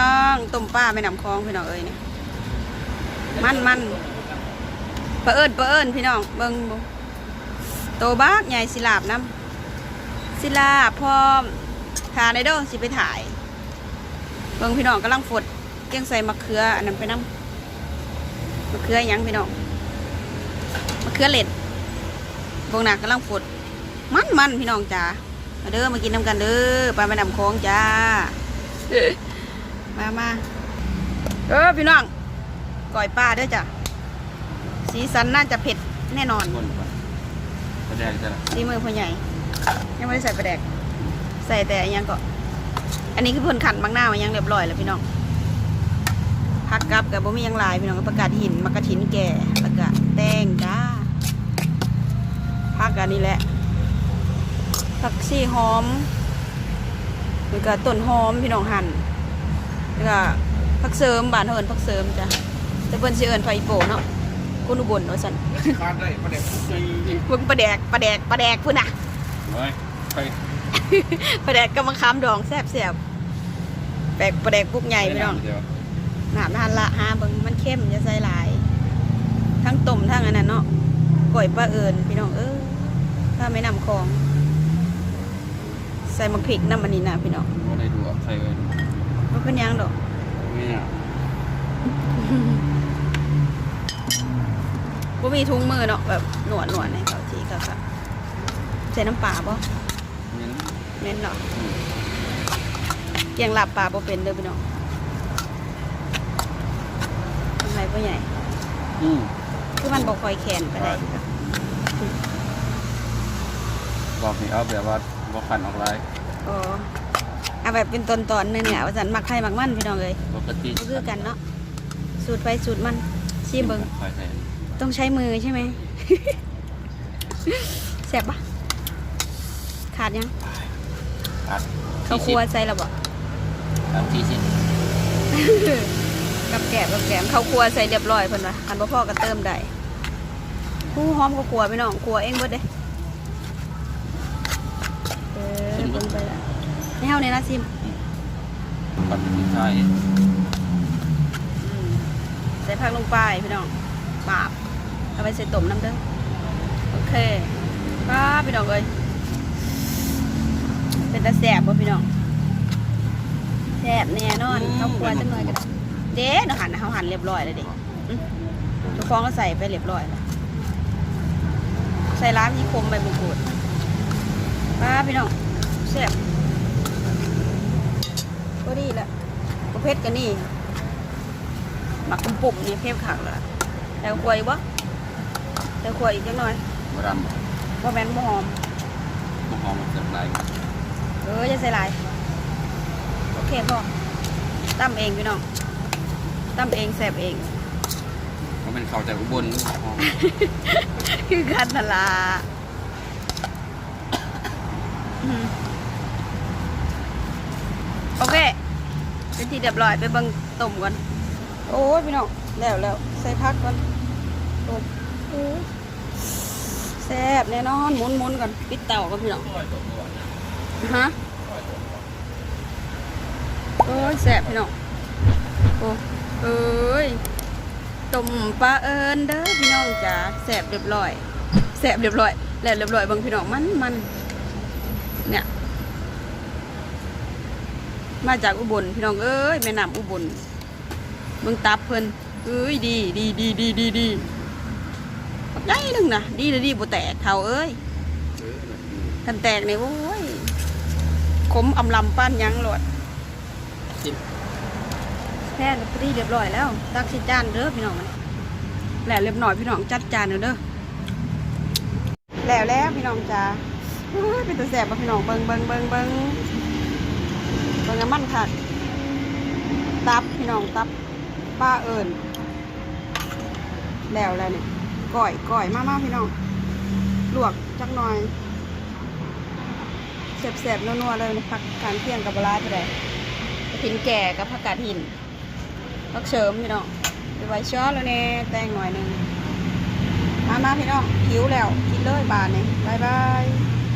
น้องต้มป้าไม่นำคลองพี่น้องเอ้ยเนี่ยมันมันเปะเอิญเปะเอิญพี่น้องเบิ่งบโตบักใหญ่สิลาบน้ำสิลาพร้อมทาในเด้อสิไปถ่าย เบิ่งพี่น้องกำลังฝดเกี้ยงใส่มะเขืออันนั้นไปน้ำมะเขือยังพี่น้องมะเขือเล็ดบงหนักกำลังฝดมันมันพี่น้องจ้ามาเด้อมากินน้ำกันเด้อไปลาแม่น้ำคลองจ้า มามาเออพี่น้องก่อยปลาเด้อจ้ะ สีสันน่าจะเผ็ดแน่นอนคนก่อนแสดงจะละสีมือพ่อใหญ่ ยังไม่ได้ใส่ปลาแดก ใส่แต่อันยังก็ อันนี้คือเพ่นขันบางหน้ามายังเรียบร้อยแล้วพี่น้องพักกับกับบ่มีหยังหลายพี่น้องก็ประกาศหินมากระถินแก่แล้วก็แตงจ้าพักกันนี่แหละผักชีหอมแล้วก็ต้นหอมพี่น้องหั่น แล้วก็ผักเสริมบ้านเฮาเอิ้นผักเสริมจ้ะแต่เพิ่นสิเอิ้นไฟโปเนาะคนอุบลว่าซั่นคาดได้ประเด็นใจเบิ่งปลาแดกปลาแดกปลาแดกพุ่นน่ะเฮ้ยไปปลาแดกกำมังคำดองแซ่บแซ่บแปลกปลาแดกปุกใหญ่พี่น้องเดี๋ยวหนามทานละหาเบิ่งมันเข้มจะใส่หลาย ทั้งต้มทั้งอันนั้นเนาะก่อยปลาเอิญพี่น้องเออถ้าไม่นำของ ใส่มะพริกน้ำมันนี่นะพี่น้องว่าได้ดูอะใส่ไว้ มันเป็นหยังดอกไม่เนี่ยบ่มีถุงมือเนาะแบบหนวดหนวดในเขาจีเขาค่ะใส่น้ำปลาบ่เนี่ยเน้นเนาะเกียงหลับปลาบ่เป็นเด้อพี่น้องทำไมพ่อใหญ่อืมคือมันบ่คอยแขนไปได้บอกนี่เอาแบบว่าบอกขันออกไลน์อ๋อ เอาแบบเป็นตอนตอนๆนึงเนี่ยว่าสันมักไข่มักมันพี่น้องเลยปกติก็คือกันเนาะสูตรไปสูตรมันชิมเบิงคอยใส่ต้องใช้มือใช่ไหมแสบปะขาดยังอัดเขาครัวใส่ระบ่อัดที่สิบกับแกบกับแกมเขาครัวใส่เรียบร้อยเพิ่นว่าอันบ่พอก็เติมได้ผู้หอมก็ครัวพี่น้องครัวเองเบิดเด้เออเบิ่งไปละ ให้เฮาเนี่ยนะซิมปัดที่ใช่อืมใส่ผักลงไปพี่น้องปาบเอาไปใส่ต้มน้ำเด้อโอเคป้าบพี่น้องเอ้ยเป็นตาแสบบ่พี่น้องแสบแน่นอนข้าวครัวจังหน่อยก็ได้เด้เนาะหั่นเขาหั่นเรียบร้อยแล้วเด็กทุกฟองก็ใส่ไปเรียบร้อยแล้วใส่ร้านที่คมใบมะกรูดป้าบพี่น้องแสบ ก็ดีละประเภทกันนี่หมักปุ่มๆนี่เพิ่มขักแล้วล่ะแต่ควยบ่แต่ควยอีกจังหน่อยบรัมบ่แม่นบ่หอมมะหอมมันจะไหลเอออย่าใส่หลายโอเคพอตั้มเองพี่น้องตั้มเองแสบเองมันเป็นเขาแต่อุบลมะหอมคือกันนั่นล่ะอืมโอเค เป็นที่เรียบร้อยไปเบิ่งต้มก่อน โอ้ยพี่น้องแล้วแล้วใส่พักก่อนต้มโอ้แซ่บแน่นอนหมุนหมุนก่อนปิดเตาก่อนพี่น้องฮะโอ้ยแสบพี่น้องโอ้เอ้ยต้มปลาเอิญเด้อพี่น้องจ๋าแสบเรียบร้อยแสบเรียบร้อยแล้วเรียบร้อยเบางพี่น้องมันมันเนี่ย มาจากอุบลพี่น้องเอ้ยแม่น้ำอุบลเบิ่งตับเพิ่นเอ้ยดีดีดีดีดีดีบักใหญ่หนึ่งนะดีเลยดีบ่แตกเท่าเอ้ยทันแตกเนี่ยโอ้ยขมอำลำป้านยังโหลดแพนพอดีเรียบร้อยแล้วตักสิจานเด้อพี่น้องมันแล้วเรียบร้อยพี่น้องจัดจานเด้อแล้วแล้วพี่น้องจ้าเป็นตัวแสบป่ะพี่น้องเบิงเบิงเบิงเบิง น้ำมันค่ะ ตับพี่น้องตับป้าเอิญแล้วแล้วนี่ยก่อยก่อยมากๆพี่น้องลวกจักหน่อยแสบๆนัวๆเลยผักกาดเทียงกับบลาไปเลยกระถินแก่กับผักกาดหินผักเสริมพี่น้องไปไว้ช้อนแล้วเนี่ยแตงหน่อยหนึ่งมามาพี่น้องหิวแล้วกินเลยบานนี่บายบาย